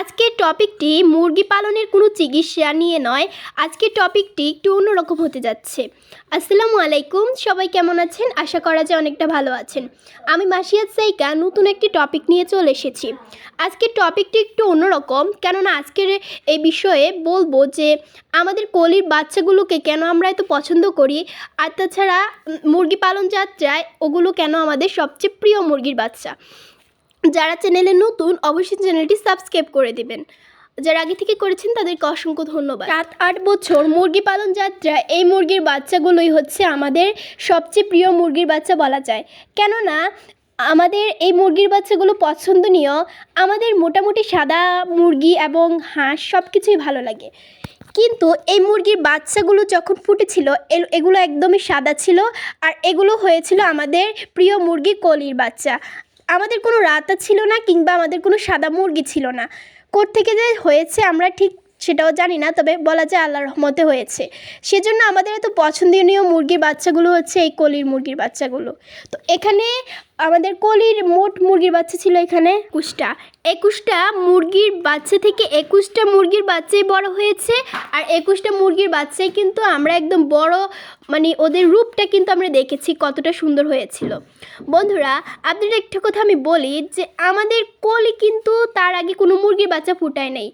আজকের টপিকটি মুরগি পালনের কোনো চিকিৎসা নিয়ে নয়। আজকের টপিকটি একটু অন্যরকম হতে যাচ্ছে। আসসালামু আলাইকুম, সবাই কেমন আছেন? আশা করা যায় অনেকটা ভালো আছেন। আমি মাসিয়াত সাইকা, নতুন একটি টপিক নিয়ে চলে এসেছি। আজকের টপিকটি একটু অন্যরকম, কেননা আজকের এই বিষয়ে বলব যে, আমাদের কলির বাচ্চাগুলোকে কেন আমরা এত পছন্দ করি, আর তাছাড়া মুরগি পালন যাত্রায় ওগুলো কেন আমাদের সবচেয়ে প্রিয় মুরগির বাচ্চা। যারা চ্যানেলে নতুন, অবশ্যই চ্যানেলটি সাবস্ক্রাইব করে দিবেন। যারা আগে থেকে করেছেন, তাদেরকে অসংখ্য ধন্যবাদ। সাত, আট বছর মুরগি পালন যাত্রা, এই মুরগির বাচ্চাগুলোই হচ্ছে আমাদের সবচেয়ে প্রিয় মুরগির বাচ্চা বলা যায়। কেননা, আমাদের এই মুরগির বাচ্চাগুলো পছন্দনীয়, আমাদের মোটামুটি সাদা মুরগি এবং হাঁস সব কিছুই ভালো লাগে। কিন্তু এই মুরগির বাচ্চাগুলো যখন ফুটেছিল এগুলো একদমই সাদা ছিল, আর এগুলো হয়েছিল আমাদের প্রিয় মুরগি কলির বাচ্চা। আমাদের কোনো রাতা ছিল না কিংবা আমাদের কোনো সাদা মুরগি ছিল না। থেকে যে হয়েছে আমরা ঠিক সেটাও জানি না, তবে বলা যায় আল্লাহর রহমতে হয়েছে। সেজন্য আমাদের এত পছন্দনীয় মুরগির বাচ্চাগুলো হচ্ছে এই কলির মুরগির বাচ্চাগুলো। তো এখানে আমাদের কলির মোট মুরগির বাচ্চা ছিল এখানে একুশটা। একুশটা মুরগির বাচ্চা থেকে একুশটা মুরগির বাচ্চাই বড় হয়েছে, আর একুশটা মুরগির বাচ্চাই কিন্তু আমরা একদম বড় মানে ওদের রূপটা কিন্তু আমরা দেখেছি কতটা সুন্দর হয়েছিল। বন্ধুরা, আপনাদের একটা কথা আমি বলি যে আমাদের কলি কিন্তু তার আগে কোনো মুরগির বাচ্চা ফুটায় নাই।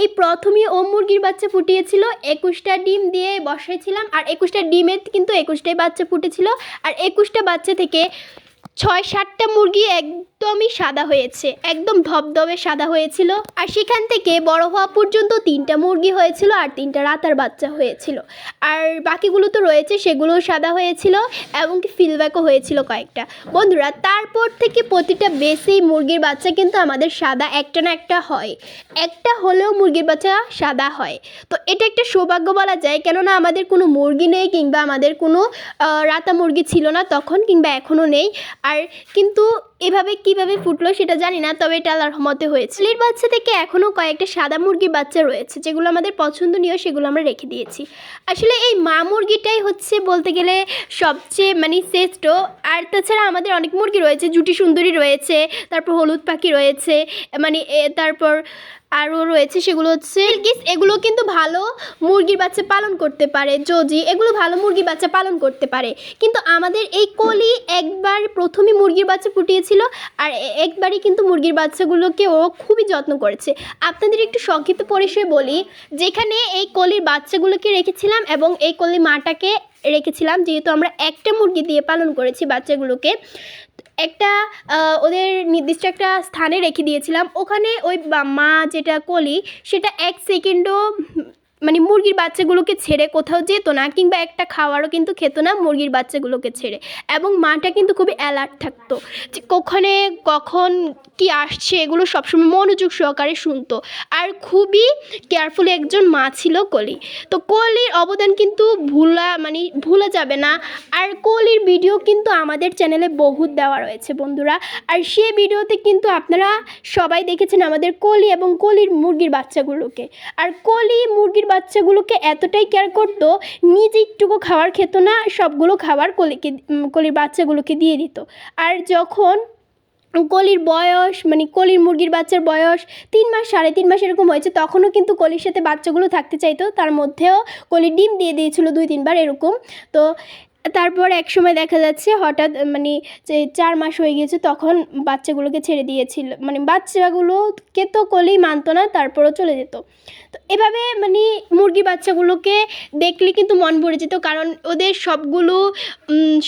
এই প্রথমে ও মুরগির বাচ্চা ফুটিয়েছিল, একুশটা ডিম দিয়ে বসেছিলাম আর একুশটা ডিমের কিন্তু একুশটাই বাচ্চা ফুটেছিল, আর একুশটা বাচ্চা থেকে ছয় সাতটা মুরগি একদমই সাদা হয়েছে, একদম ধবধবে সাদা হয়েছিল। আর সেখান থেকে বড় হওয়া পর্যন্ত তিনটা মুরগি হয়েছিল আর তিনটা রাতার বাচ্চা হয়েছিল। আর বাকিগুলো তো রয়েছে, সেগুলোও সাদা হয়েছিল এবং কি ফিলব্যাকও হয়েছিল কয়েকটা। বন্ধুরা, তারপর থেকে প্রতিটা বেসেই মুরগির বাচ্চা কিন্তু আমাদের সাদা একটা না একটা হয়। একটা হলেও মুরগির বাচ্চা সাদা হয়। তো এটা একটা সৌভাগ্য বলা যায়, কেননা আমাদের কোনো মুরগি নেই কিংবা আমাদের কোনো রাতা মুরগি ছিল না তখন কিংবা এখনও নেই। আর কিন্তু এভাবে কীভাবে ফুটলো সেটা জানি না, তবে এটা আল্লাহর রহমতে হয়েছে। ছেলের বাচ্চা থেকে এখনও কয়েকটা সাদা মুরগির বাচ্চা রয়েছে, যেগুলো আমাদের পছন্দনীয় সেগুলো আমরা রেখে দিয়েছি। আসলে এই মা মুরগিটাই হচ্ছে বলতে গেলে সবচেয়ে মানে শ্রেষ্ঠ। আর তাছাড়া আমাদের অনেক মুরগি রয়েছে, জুটি সুন্দরী রয়েছে, তারপর হলুদ পাখি রয়েছে মানে তারপর আরও রয়েছে সেগুলো হচ্ছে গিস এগুলো কিন্তু ভালো মুরগির বাচ্চা পালন করতে পারে জজি এগুলো ভালো মুরগির বাচ্চা পালন করতে পারে। কিন্তু আমাদের এই কলি একবার প্রথমে মুরগির বাচ্চা ফুটিয়েছিল আর একবারই কিন্তু মুরগির বাচ্চাগুলোকে ও খুবই যত্ন করেছে। আপনাদের একটু সংক্ষিপ্ত পরিচয় বলি, যেখানে এই কলির বাচ্চাগুলোকে রেখেছিলাম এবং এই কলির মাটাকে রেখেছিলাম, যেহেতু আমরা একটা মুরগি দিয়ে পালন করেছি বাচ্চাগুলোকে, একটা ওদের নির্দিষ্ট একটা স্থানে রেখে দিয়েছিলাম। ওখানে ওই মা যেটা কলি, সেটা এক সেকেন্ডও মানে মুরগির বাচ্চাগুলোকে ছেড়ে কোথাও যেত না, কিংবা একটা খাওয়ারও কিন্তু খেত না মুরগির বাচ্চাগুলোকে ছেড়ে। এবং মাটা কিন্তু খুবই অ্যালার্ট থাকতো যে কখনে কখন কি আসছে এগুলো সবসময় মনোযোগ সহকারে শুনতো। আর খুবই কেয়ারফুলি একজন মা ছিল কলি। তো কলির অবদান কিন্তু ভুলা মানে ভুলা যাবে না। আর কলির ভিডিও কিন্তু আমাদের চ্যানেলে বহুত দেওয়া রয়েছে বন্ধুরা। আর সে ভিডিওতে কিন্তু আপনারা সবাই দেখেছেন আমাদের কলি এবং কলির মুরগির বাচ্চাগুলোকে। আর কলি মুরগির বাচ্চাগুলোকে এতটাই কেয়ার করতো, নিজে একটুকু খাবার খেত না, সবগুলো খাবার কলিকে কলির বাচ্চাগুলোকে দিয়ে দিত। আর যখন কলির বয়স মানে কলির মুরগির বাচ্চার বয়স তিন মাস, সাড়ে তিন মাস এরকম হয়েছে, তখনও কিন্তু কলির সাথে বাচ্চাগুলো থাকতে চাইতো। তার মধ্যেও কলি ডিম দিয়ে দিয়েছিল দুই, তিনবার এরকম। তো তারপর এক সময় দেখা যাচ্ছে হঠাৎ মানে যে চার মাস হয়ে গিয়েছে, তখন বাচ্চাগুলোকে ছেড়ে দিয়েছিল। মানে বাচ্চাগুলোকে তো কলি মানতো না, তারপরও চলে যেত। তো এভাবে মানে মুরগি বাচ্চাগুলোকে দেখলে কিন্তু মন ভরে যেত, কারণ ওদের সবগুলো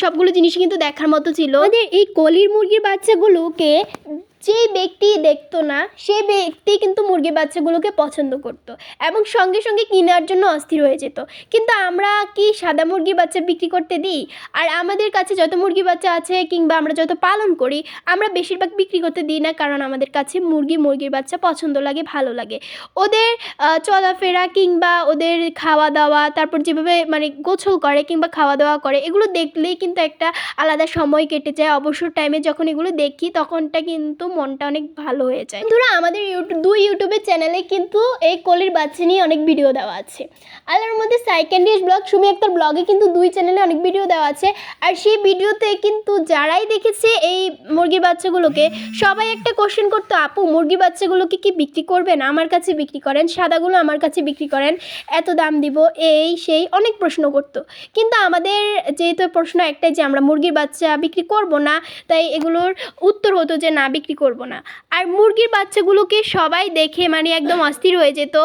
সবগুলো জিনিস কিন্তু দেখার মতো ছিল। ওদের এই কলির মুরগির বাচ্চাগুলোকে যে ব্যক্তি দেখতো না সেই ব্যক্তি কিন্তু মুরগির বাচ্চাগুলোকে পছন্দ করত এবং সঙ্গে সঙ্গে কেনার জন্য অস্থির হয়ে যেত। কিন্তু আমরা কি সাদা মুরগির বাচ্চা বিক্রি করতে দিই? আর আমাদের কাছে যত মুরগি বাচ্চা আছে কিংবা আমরা যত পালন করি, আমরা বেশিরভাগ বিক্রি করতে দিই না কারণ আমাদের কাছে মুরগি, মুরগির বাচ্চা পছন্দ লাগে, ভালো লাগে। ওদের চলাফেরা কিংবা ওদের খাওয়া দাওয়া তারপর যেভাবে মানে গোছল করে কিংবা খাওয়া দাওয়া করে, এগুলো দেখলেই কিন্তু একটা আলাদা সময় কেটে যায়। অবসর টাইমে যখন এগুলো দেখি, তখনটা কিন্তু মনটা অনেক ভালো হয়ে যায়। বন্ধুরা, আমাদের দুই ইউটিউবের চ্যানেলে কিন্তু এই কলির বাচ্চা নিয়ে অনেক ভিডিও দেওয়া আছে। আল্লাহর মধ্যে সাইকেন্ডিয়াস ব্লগ সুমি আক্তার ব্লগে কিন্তু দুই চ্যানেলে অনেক ভিডিও দেওয়া আছে। আর সেই ভিডিওতে কিন্তু যারাই দেখেছে এই মুরগির বাচ্চাগুলোকে, সবাই একটা কোশ্চেন করতো, আপু, মুরগির বাচ্চাগুলোকে কি বিক্রি করবেন? আমার কাছে বিক্রি করেন, সাদাগুলো আমার কাছে বিক্রি করেন, এত দাম দিব? এই, সেই অনেক প্রশ্ন করতো। কিন্তু আমাদের যেহেতু প্রশ্ন একটাই যে, আমরা মুরগির বাচ্চা বিক্রি করব না? তাই এগুলোর উত্তর হতো যে, না, বিক্রি করব না। আর মুরগির বাচ্চাগুলোকে সবাই দেখে মানে একদম অস্থির হয়ে যেত।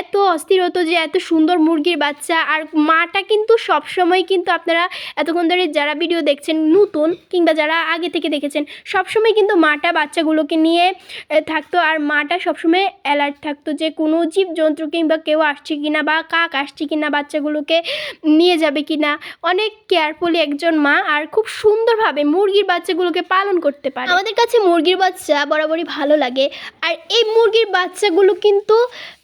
এত অস্থির হতো যে এত সুন্দর মুরগির বাচ্চা। আর মাটা কিন্তু সবসময় কিন্তু আপনারা এতক্ষণ ধরে যারা ভিডিও দেখছেন নতুন কিংবা যারা আগে থেকে দেখেছেন, সবসময় কিন্তু মাটা বাচ্চাগুলোকে নিয়ে থাকতো। আর মাটা সবসময় অ্যালার্ট থাকতো যে কোনো জীবজন্তু কিংবা কেউ আসছে কিনা বা কাক আসছে কিনা বাচ্চাগুলোকে নিয়ে যাবে কিনা। অনেক কেয়ারফুলি একজন মা আর খুব সুন্দরভাবে মুরগির বাচ্চাগুলোকে পালন করতে পারে। আমাদের কাছে মুরগির বাচ্চা বরাবরই ভালো লাগে। আর এই মুরগির বাচ্চাগুলো কিন্তু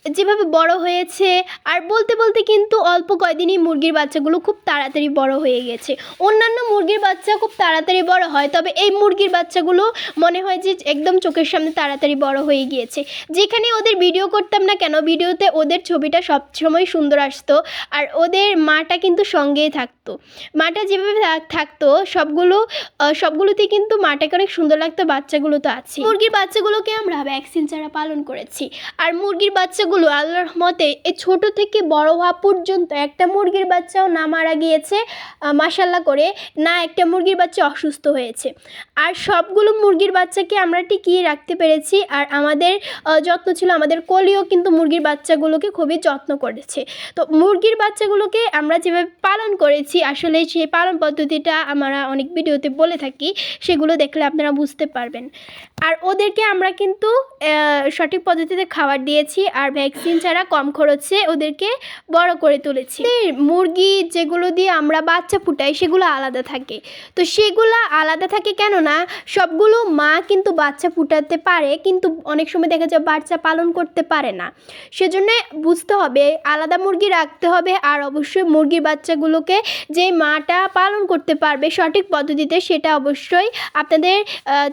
যেভাবে বড় হয়েছে আর বলতে বলতে কিন্তু অল্প কয়দিনই মুরগির বাচ্চাগুলো খুব তাড়াতাড়ি বড় হয়ে গেছে। অন্যান্য মুরগির বাচ্চা খুব তাড়াতাড়ি বড় হয় তবে এই মুরগির বাচ্চাগুলো মনে হয় যে একদম চোখের সামনে তাড়াতাড়ি বড় হয়ে গিয়েছে। যেখানে ওদের ভিডিও করতাম না কেন ভিডিওতে ওদের ছবিটা সবসময় সুন্দর আসতো আর ওদের মাটা কিন্তু সঙ্গেই থাকতো। মাটা যেভাবে থাক- থাকতো সবগুলো আহ, সবগুলোতেই কিন্তু মাটাকে অনেক সুন্দর লাগতো বাচ্চাগুলো তো আছে মুরগির বাচ্চাগুলোকে আমরা ভ্যাকসিন ছাড়া পালন করেছি। আর মুরগির বাচ্চাগুলো আল্লাহর মতে এই ছোট থেকে বড় হওয়া পর্যন্ত একটা মুরগির বাচ্চাও না মারা গিয়েছে মাসাল্লাহ করে না একটা মুরগির বাচ্চা অসুস্থ হয়েছে। আর সবগুলো মুরগির বাচ্চাকে আমরা টিকিয়ে রাখতে পেরেছি আর আমাদের যত্ন ছিল, আমাদের কলিও কিন্তু মুরগির বাচ্চাগুলোকে খুবই যত্ন করেছে। তো মুরগির বাচ্চাগুলোকে আমরা যেভাবে পালন করেছি, আসলে সেই পালন পদ্ধতিটা আমরা অনেক ভিডিওতে বলে থাকি, সেগুলো দেখলে আপনারা বুঝতে পারবেন। আর ওদেরকে আমরা কিন্তু সঠিক পদ্ধতিতে খাবার দিয়েছি আর ভ্যাকসিন ছাড়া কম খরচে ওদেরকে বড় করে তুলেছি। মুরগি যেগুলো দিয়ে আমরা বাচ্চা ফুটাই সেগুলো আলাদা থাকে। তো সেগুলো আলাদা থাকে কেন না সবগুলো মা কিন্তু বাচ্চা ফুটাতে পারে কিন্তু অনেক সময় দেখা যায় বাচ্চা পালন করতে পারে না। সেজন্য বুঝতে হবে, আলাদা মুরগি রাখতে হবে আর অবশ্যই মুরগির বাচ্চাগুলোকে যে মাটা পালন করতে পারবে সঠিক পদ্ধতিতে সেটা অবশ্যই আপনাদের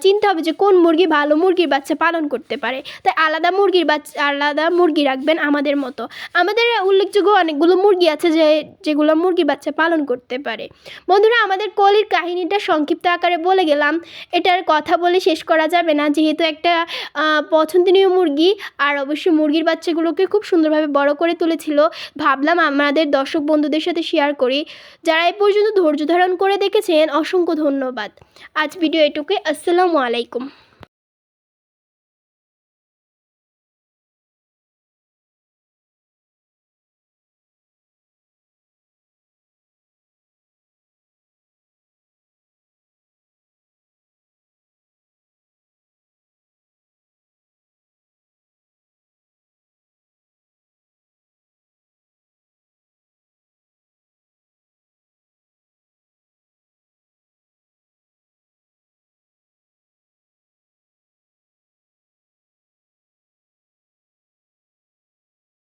চিন্তা হবে যে কোন মুরগি ভালো মুরগির বাচ্চা পালন করতে পারে। তাই আলাদা মুরগির বাচ্চা আলাদা মুরগি রাখবেন আমাদের মতো। আমাদের উল্লেখযোগ্য অনেকগুলো মুরগি আছে যে, যেগুলো মুরগির বাচ্চা পালন করতে পারে। বন্ধুরা, আমাদের কলির কাহিনীটা সংক্ষিপ্ত আকারে বলে গেলাম। এটার কথা বলে শেষ করা যাবে না। যেহেতু একটা পছন্দনীয় মুরগি, আর অবশ্যই মুরগির বাচ্চাগুলোকে খুব সুন্দরভাবে বড় করে তুলেছিল। ভাবলাম আমাদের দর্শক বন্ধুদের সাথে শেয়ার করি। যারা এ পর্যন্ত ধৈর্য ধারণ করে দেখেছেন, অসংখ্য ধন্যবাদ। আজ ভিডিও এটুকুই। আসসালামু আলাইকুম।